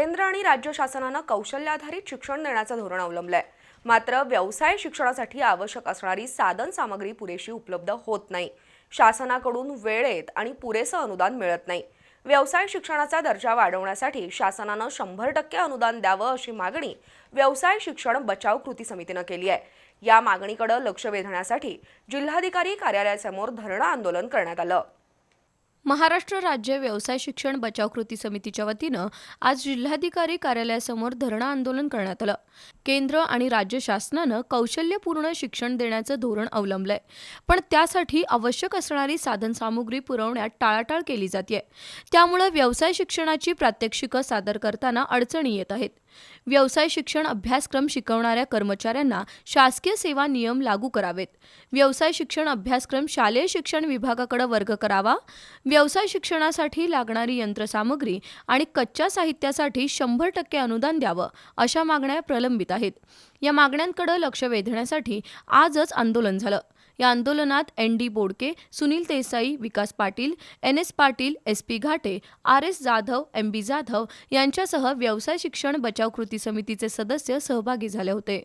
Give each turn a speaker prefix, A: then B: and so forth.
A: केंद्र आणि राज्य शासनानं कौशल्याधारित शिक्षण देण्याचं धोरण अवलंबलंय. मात्र व्यवसाय शिक्षणासाठी आवश्यक असणारी साधन सामग्री पुरेशी उपलब्ध होत नाही. शासनाकडून वेळेत आणि पुरेसं अनुदान मिळत नाही. व्यवसाय शिक्षणाचा दर्जा वाढवण्यासाठी शासनानं शंभर टक्के अनुदान द्यावं अशी मागणी व्यवसाय शिक्षण बचाव कृती समितीनं केली आहे. या मागणीकडे लक्ष वेधण्यासाठी जिल्हाधिकारी कार्यालयासमोर धरणं आंदोलन करण्यात आलं.
B: महाराष्ट्र राज्य व्यवसाय शिक्षण बचाव कृती समितीच्या वतीनं आज जिल्हाधिकारी कार्यालयासमोर धरणं आंदोलन करण्यात आलं. केंद्र आणि राज्य शासनानं कौशल्यपूर्ण शिक्षण देण्याचं धोरण अवलंबलंय. पण त्यासाठी आवश्यक असणारी साधनसामुग्री पुरवण्यात टाळाटाळ केली जाते त्यामुळे व्यवसाय शिक्षणाची प्रात्यक्षिकं सादर करताना अडचणी येत आहेत. व्यवसाय शिक्षण अभ्यासक्रम शिकवणाऱ्या कर्मचाऱ्यांना शासकीय सेवा नियम लागू करावेत. व्यवसाय शिक्षण अभ्यासक्रम शालेय शिक्षण विभागाकडे वर्ग करावा. व्यवसाय शिक्षणासाठी लागणारी यंत्रसामग्री आणि कच्च्या साहित्यासाठी शंभर टक्के अनुदान द्यावं अशा मागण्या प्रलंबित आहेत. या मागण्यांकडे लक्ष वेधण्यासाठी आजच आंदोलन झालं. या आंदोलनात N D Bodke Sunil Desai Vikas Patil N S Patil S P Ghate R S Jadhav M B Jadhav यांच्यासह व्यवसाय शिक्षण बचाव कृती समितीचे सदस्य सहभागी झाले होते.